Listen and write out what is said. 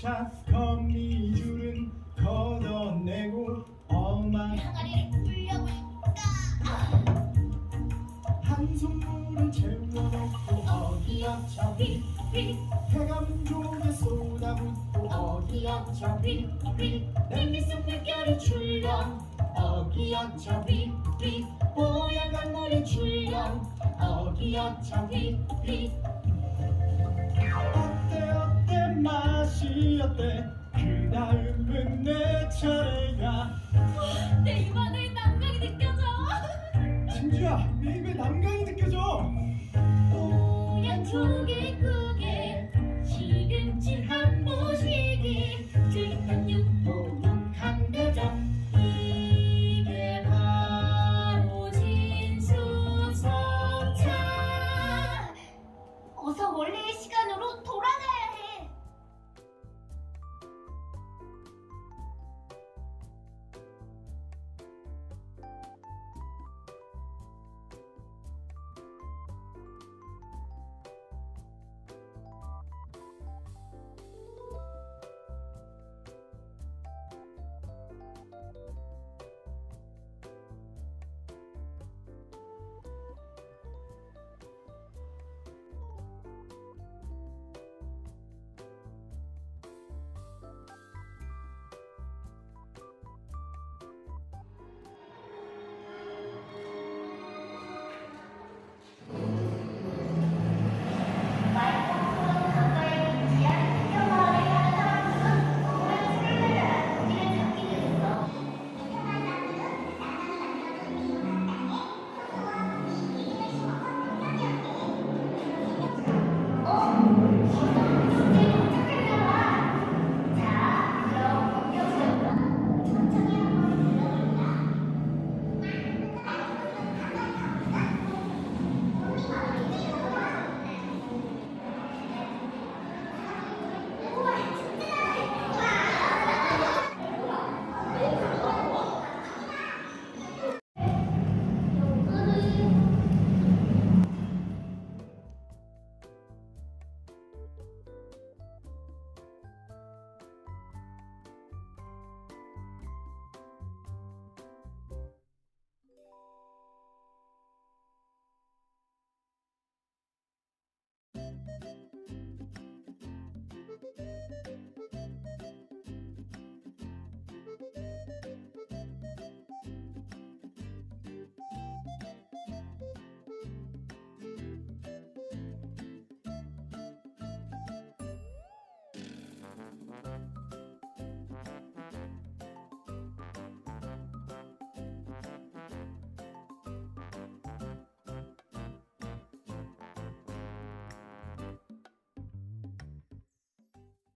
쌓아놓자 거미줄은 걷어내고 어망 항아리를 굴려볼까 한 손물을 채워놓고 어기어처 휘휘. 해감족에 쏟아붓고 어기어처 휘휘. 냄비 속 물결이 출렁 어기어처 휘휘. 뽀얀 강물이 출렁 어기어처 휘휘. 어때 어때 날이었대. 그 다음은 내 차례야.